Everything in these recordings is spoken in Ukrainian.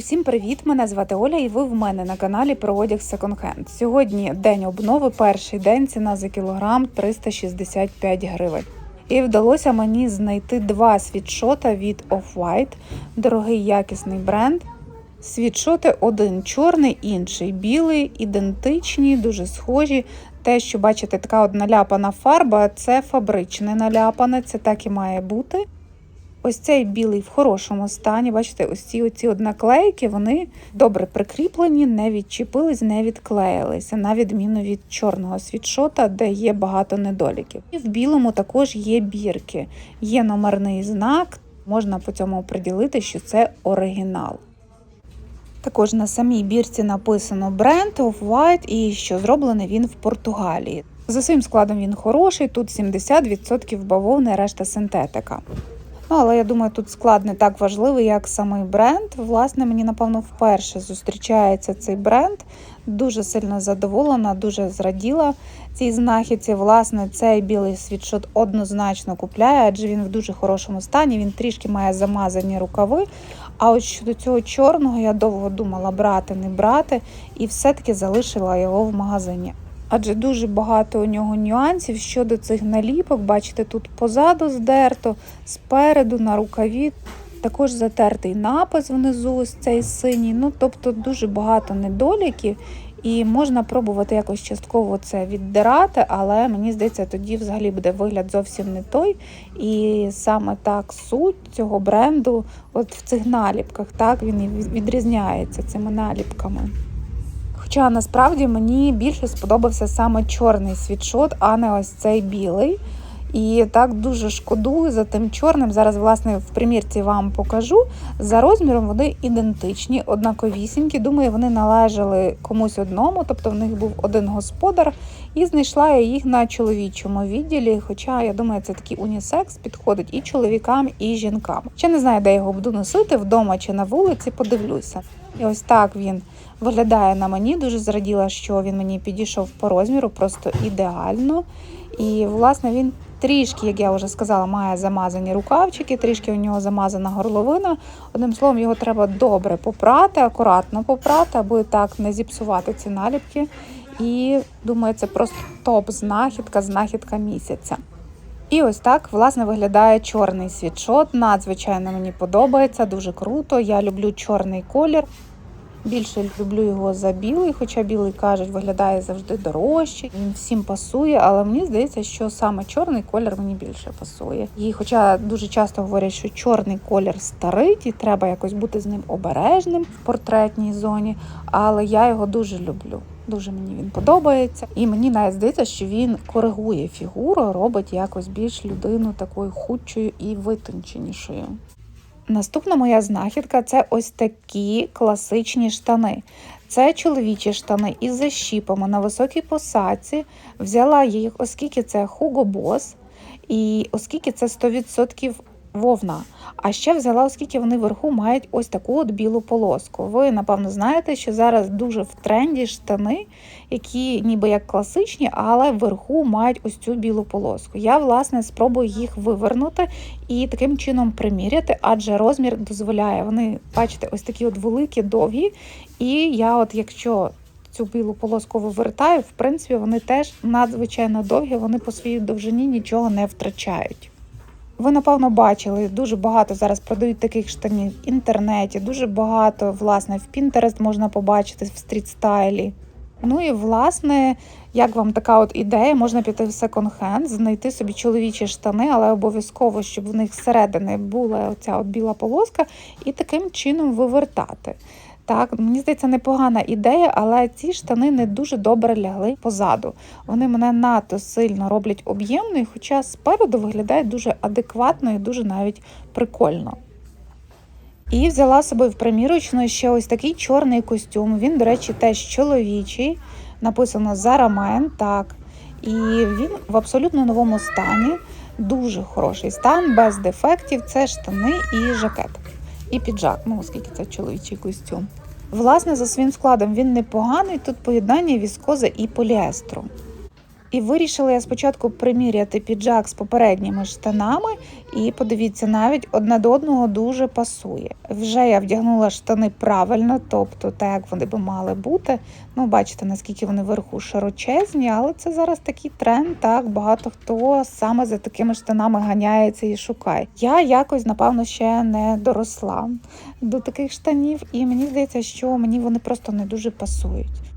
Усім привіт! Мене звати Оля, і ви в мене на каналі про одяг Hand. Сьогодні день обнови, перший день ціна за кілограм 365 гривень. І вдалося мені знайти два світшота від Off-White, дорогий якісний бренд. Світшоти один чорний, інший білий, ідентичні, дуже схожі. Те, що бачите, така от наляпана фарба, це фабричне наляпане, це так і має бути. Ось цей білий в хорошому стані. Бачите, ось ці оці от наклейки, вони добре прикріплені, не відчепились, не відклеїлися, на відміну від чорного світшота, де є багато недоліків. І в білому також є бірки, є номерний знак, можна по цьому приділити, що це оригінал. Також на самій бірці написано бренд Off-White і що зроблений він в Португалії. За своїм складом він хороший, тут 70% бавовни, решта синтетика. Ну, але я думаю, тут склад не так важливий, як самий бренд. Власне, мені, напевно, вперше зустрічається цей бренд. Дуже сильно задоволена, дуже зраділа цій знахідці. Власне, цей білий світшот однозначно купляє, адже він в дуже хорошому стані. Він трішки має замазані рукави. А от щодо цього чорного я довго думала брати, не брати, і все-таки залишила його в магазині. Адже дуже багато у нього нюансів щодо цих наліпок. Бачите, тут позаду здерто, спереду на рукаві. Також затертий напис внизу, ось цей синій. Ну, тобто дуже багато недоліків, і можна пробувати якось частково це віддирати, але мені здається, тоді взагалі буде вигляд зовсім не той. І саме так суть цього бренду, от в цих наліпках, так він і відрізняється цими наліпками. Хоча насправді мені більше сподобався саме чорний світшот, а не ось цей білий. І так дуже шкодую за тим чорним. Зараз, власне, в примірці вам покажу. За розміром вони ідентичні, однаковісінькі. Думаю, вони належали комусь одному, тобто в них був один господар, і знайшла я їх на чоловічому відділі. Хоча, я думаю, це такий унісекс підходить і чоловікам, і жінкам. Ще не знаю, де його буду носити, вдома чи на вулиці, подивлюся. І ось так він виглядає на мені. Дуже зраділа, що він мені підійшов по розміру, просто ідеально. І, власне, він трішки, як я вже сказала, має замазані рукавчики, трішки у нього замазана горловина. Одним словом, його треба добре попрати, акуратно попрати, аби так не зіпсувати ці наліпки. І думаю, це просто топ-знахідка, знахідка місяця. І ось так власне виглядає чорний світшот. Надзвичайно мені подобається, дуже круто. Я люблю чорний колір. Більше люблю його за білий, хоча білий кажуть, виглядає завжди дорожче. Він всім пасує, але мені здається, що саме чорний колір мені більше пасує. І хоча дуже часто говорять, що чорний колір старить, і треба якось бути з ним обережним в портретній зоні, але я його дуже люблю. Дуже мені він подобається, і мені навіть здається, що він коригує фігуру, робить якось більш людину такою худшою і витонченішою. Наступна моя знахідка це ось такі класичні штани. Це чоловічі штани із защіпами на високій посадці. Взяла їх, оскільки це Hugo Boss, і оскільки це 100% вовна. А ще взяла, оскільки вони вверху мають ось таку от білу полоску. Ви, напевно, знаєте, що зараз дуже в тренді штани, які ніби як класичні, але вверху мають ось цю білу полоску. Я, власне, спробую їх вивернути і таким чином приміряти, адже розмір дозволяє. Вони, бачите, ось такі от великі, довгі. І я, от якщо цю білу полоску вивертаю, в принципі, вони теж надзвичайно довгі, вони по своїй довжині нічого не втрачають. Ви, напевно, бачили, дуже багато зараз продають таких штанів в інтернеті, дуже багато, власне, в Pinterest можна побачити в стрітстайлі. Ну і власне, як вам така от ідея, можна піти в секонд-хенд, знайти собі чоловічі штани, але обов'язково, щоб в них зсередини була оця от біла полоска, і таким чином вивертати. Так, мені здається, непогана ідея, але ці штани не дуже добре лягли позаду. Вони мене надто сильно роблять об'ємною, хоча спереду виглядає дуже адекватно і дуже навіть прикольно. І взяла з собою в примірочну ще ось такий чорний костюм. Він, до речі, теж чоловічий. Написано Зарамен, так. І він в абсолютно новому стані, дуже хороший стан, без дефектів. Це штани і жакет. І піджак, ну оскільки це чоловічий костюм. Власне, за своїм складом він непоганий. Тут поєднання віскози і поліестру. І вирішила я спочатку приміряти піджак з попередніми штанами, і подивіться, навіть одне до одного дуже пасує. Вже я вдягнула штани правильно, тобто так, як вони би мали бути. Ну, бачите, наскільки вони вверху широчезні, але це зараз такий тренд. Так багато хто саме за такими штанами ганяється і шукає. Я якось, напевно, ще не доросла до таких штанів, і мені здається, що мені вони просто не дуже пасують.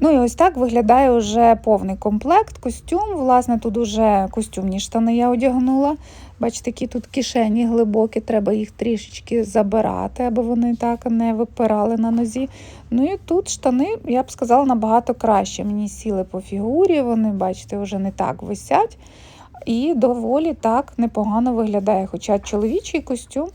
Ну і ось так виглядає вже повний комплект, костюм. Власне, тут уже костюмні штани я одягнула. Бачите, які тут кишені глибокі, треба їх трішечки забирати, аби вони так не випирали на нозі. Ну і тут штани, я б сказала, набагато краще. Мені сіли по фігурі, вони, бачите, вже не так висять. І доволі так непогано виглядає. Хоча чоловічий костюм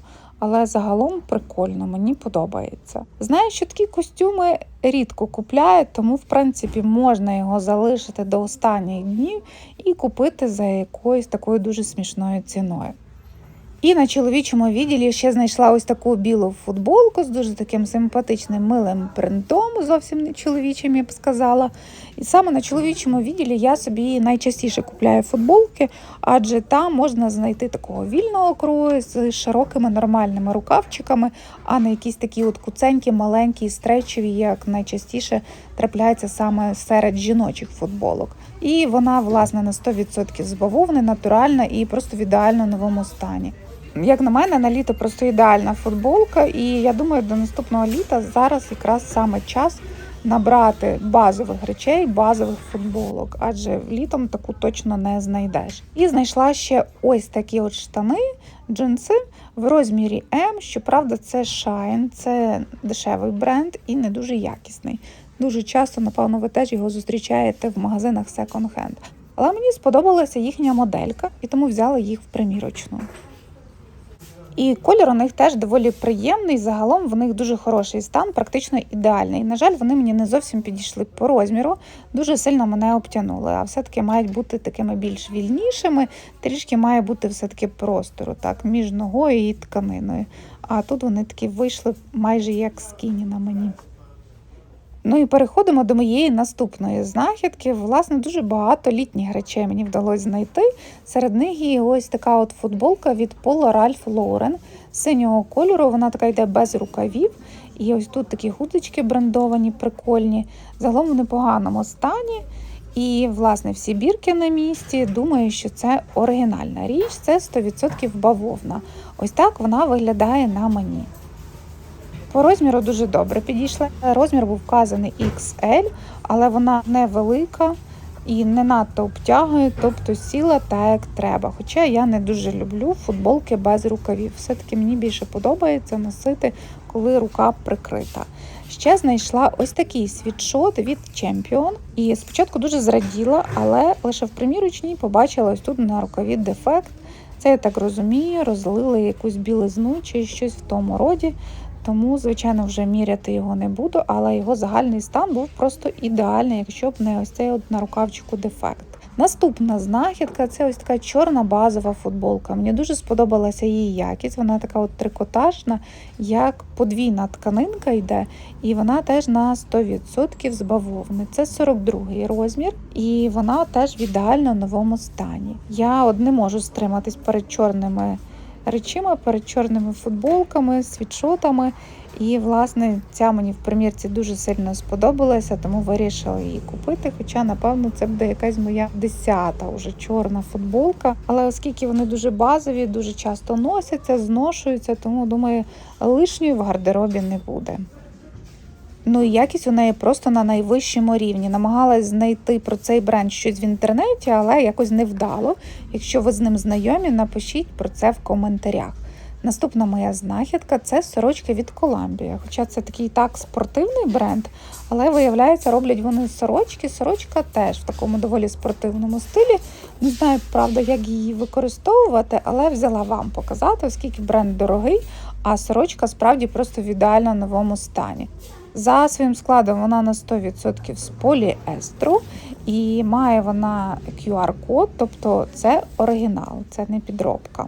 але загалом прикольно, мені подобається. Знаю, що такі костюми рідко купляють, тому в принципі можна його залишити до останніх днів і купити за якоюсь такою дуже смішною ціною. І на чоловічому відділі ще знайшла ось таку білу футболку з дуже таким симпатичним милим принтом, зовсім не чоловічим, я б сказала. І саме на чоловічому відділі я собі найчастіше купляю футболки, адже там можна знайти такого вільного крою з широкими нормальними рукавчиками, а не якісь такі от куценькі, маленькі, стречові, як найчастіше трапляється саме серед жіночих футболок. І вона, власне, на 100% з бавовни, натуральна і просто в ідеально новому стані. Як на мене, на літо просто ідеальна футболка, і я думаю, до наступного літа зараз якраз саме час набрати базових речей, базових футболок, адже літом таку точно не знайдеш. І знайшла ще ось такі от штани, джинси в розмірі М. Щоправда, це Shine, це дешевий бренд і не дуже якісний. Дуже часто, напевно, ви теж його зустрічаєте в магазинах Hand. Але мені сподобалася їхня моделька, і тому взяла їх в примірочну. І колір у них теж доволі приємний. Загалом в них дуже хороший стан, практично ідеальний. На жаль, вони мені не зовсім підійшли по розміру, дуже сильно мене обтянули. А все-таки мають бути такими більш вільнішими, трішки має бути все-таки простору так, між ногою і тканиною. А тут вони такі вийшли майже як скіні на мені. Ну і переходимо до моєї наступної знахідки. Власне, дуже багато літніх речей мені вдалося знайти. Серед них є ось така от футболка від Polo Ralph Lauren синього кольору. Вона така йде без рукавів. І ось тут такі гудочки брендовані, прикольні. Загалом в непоганому стані. І, власне, всі бірки на місці. Думаю, що це оригінальна річ, це 100% бавовна. Ось так вона виглядає на мені. По розміру дуже добре підійшла. Розмір був вказаний XL, але вона невелика і не надто обтягує, тобто сіла так, як треба. Хоча я не дуже люблю футболки без рукавів. Все-таки мені більше подобається носити, коли рука прикрита. Ще знайшла ось такий світшот від Champion. І спочатку дуже зраділа, але лише в примірочній побачила ось тут на рукаві дефект. Це я так розумію, розлили якусь білизну чи щось в тому роді. Тому, звичайно, вже міряти його не буду, але його загальний стан був просто ідеальний, якщо б не ось цей от на рукавчику дефект. Наступна знахідка це ось така чорна базова футболка. Мені дуже сподобалася її якість. Вона така от трикотажна, як подвійна тканинка йде, і вона теж на 100% з бавовни. Це 42-й розмір, і вона теж в ідеально новому стані. Я от не можу стриматись перед чорними речима перед чорними футболками, світшотами. І, власне, ця мені в примірці дуже сильно сподобалася, тому вирішила її купити. Хоча, напевно, це буде якась моя десята уже чорна футболка. Але оскільки вони дуже базові, дуже часто носяться, зношуються, тому думаю, лишньої в гардеробі не буде. Ну і якість у неї просто на найвищому рівні. Намагалась знайти про цей бренд щось в інтернеті, але якось не вдало. Якщо ви з ним знайомі, напишіть про це в коментарях. Наступна моя знахідка це сорочка від Columbia. Хоча це такий так спортивний бренд, але виявляється, роблять вони сорочки. Сорочка теж в такому доволі спортивному стилі. Не знаю, правда, як її використовувати, але взяла вам показати, оскільки бренд дорогий, а сорочка справді просто в ідеально новому стані. За своїм складом вона на 100% з поліестру і має вона QR-код, тобто це оригінал, це не підробка.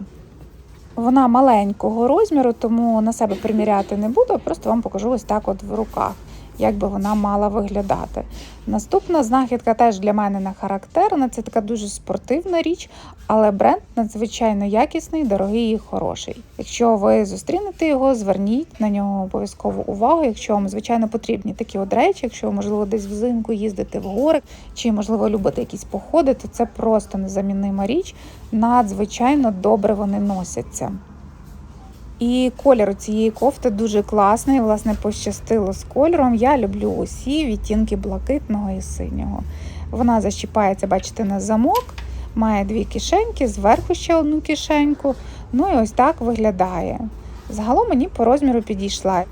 Вона маленького розміру, тому на себе приміряти не буду, просто вам покажу ось так от в руках. Як би вона мала виглядати. Наступна знахідка теж для мене не характерна. Це така дуже спортивна річ, але бренд надзвичайно якісний, дорогий і хороший. Якщо ви зустрінете його, зверніть на нього обов'язково увагу. Якщо вам звичайно потрібні такі от речі, якщо можливо десь взимку їздите в гори, чи можливо любите якісь походи, то це просто незаміннима річ. Надзвичайно добре вони носяться. І колір цієї кофти дуже класний. Власне, пощастило з кольором. Я люблю усі відтінки блакитного і синього. Вона защіпається, бачите, на замок, має дві кишеньки, зверху ще одну кишеньку. Ну і ось так виглядає. Загалом мені по розміру підійшла.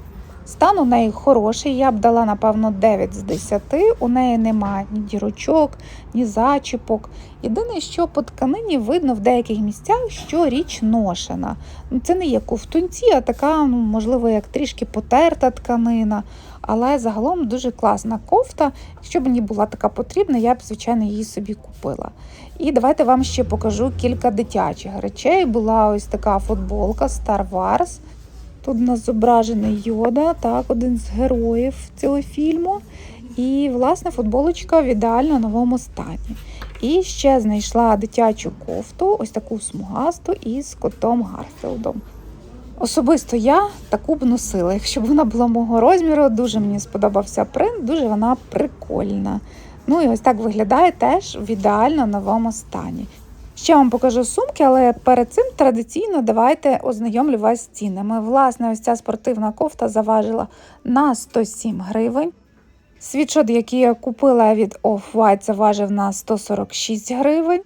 Стан у неї хороший, я б дала, напевно, 9 з 10. У неї немає ні дірочок, ні зачіпок. Єдине, що по тканині видно в деяких місцях, що річ ношена. Ну, Це не є ковтунці, а така, ну, можливо, як трішки потерта тканина. Але загалом дуже класна кофта. Якщо мені була така потрібна, я б, звичайно, її собі купила. І давайте вам ще покажу кілька дитячих речей. Була ось така футболка Star Wars. Тут у нас зображений Йода, так, один з героїв цього фільму. І, власне, футболочка в ідеально новому стані. І ще знайшла дитячу кофту, ось таку смугасту із котом Гарфілдом. Особисто я таку б носила, якщо б вона була мого розміру, дуже мені сподобався принт, дуже вона прикольна. Ну і ось так виглядає теж в ідеально новому стані. Ще вам покажу сумки, але перед цим традиційно давайте ознайомлю вас з цінами. Власне, ось ця спортивна кофта заважила на 107 гривень. Світшот, який я купила від Off-White, заважив на 146 гривень.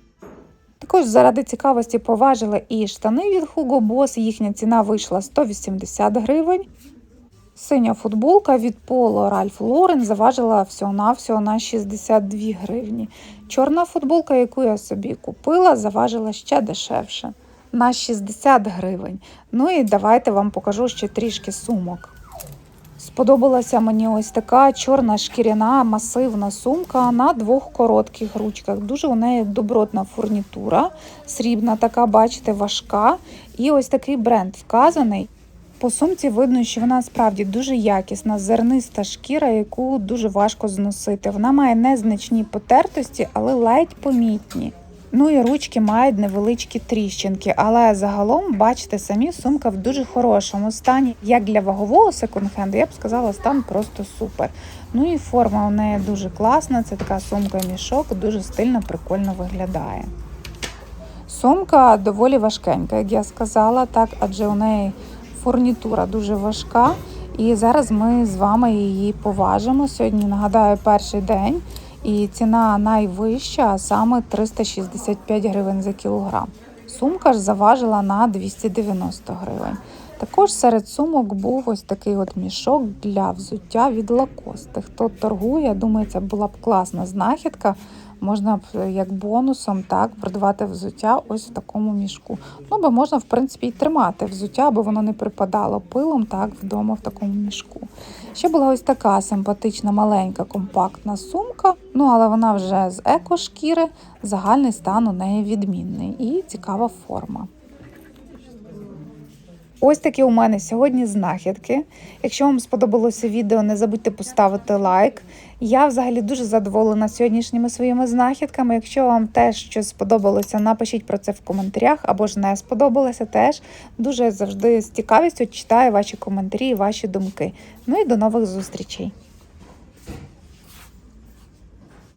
Також заради цікавості поважила і штани від Hugo Boss, їхня ціна вийшла 180 гривень. Синя футболка від Polo Ralph Lauren заважила всього-навсього на 62 гривні. Чорна футболка, яку я собі купила, заважила ще дешевше на 60 гривень. Ну і давайте вам покажу ще трішки сумок. Сподобалася мені ось така чорна шкіряна масивна сумка на двох коротких ручках. Дуже у неї добротна фурнітура, срібна така, бачите, важка. І ось такий бренд вказаний. По сумці видно, що вона справді дуже якісна, зерниста шкіра, яку дуже важко зносити. Вона має незначні потертості, але ледь помітні. Ну і ручки мають невеличкі тріщинки, але загалом, бачите, самі сумка в дуже хорошому стані. Як для вагового секонд-хенду, я б сказала, стан просто супер. Ну і форма у неї дуже класна. Це така сумка-мішок, дуже стильно, прикольно виглядає. Сумка доволі важкенька, як я сказала, так, адже у неї фурнітура дуже важка. І зараз ми з вами її поважимо. Сьогодні нагадаю перший день. І ціна найвища, а саме 365 гривень за кілограм. Сумка ж заважила на 290 гривень. Також серед сумок був ось такий от мішок для взуття від лакости. Хто торгує, думаю, це була б класна знахідка. Можна б як бонусом так продавати взуття ось в такому мішку. Ну, бо можна, в принципі, і тримати взуття, аби воно не припадало пилом так вдома в такому мішку. Ще була ось така симпатична, маленька, компактна сумка. Ну, але вона вже з екошкіри, загальний стан у неї відмінний і цікава форма. Ось такі у мене сьогодні знахідки. Якщо вам сподобалося відео, не забудьте поставити лайк. Я взагалі дуже задоволена сьогоднішніми своїми знахідками. Якщо вам теж щось сподобалося, напишіть про це в коментарях або ж не сподобалося, теж дуже завжди з цікавістю читаю ваші коментарі і ваші думки. Ну і до нових зустрічей!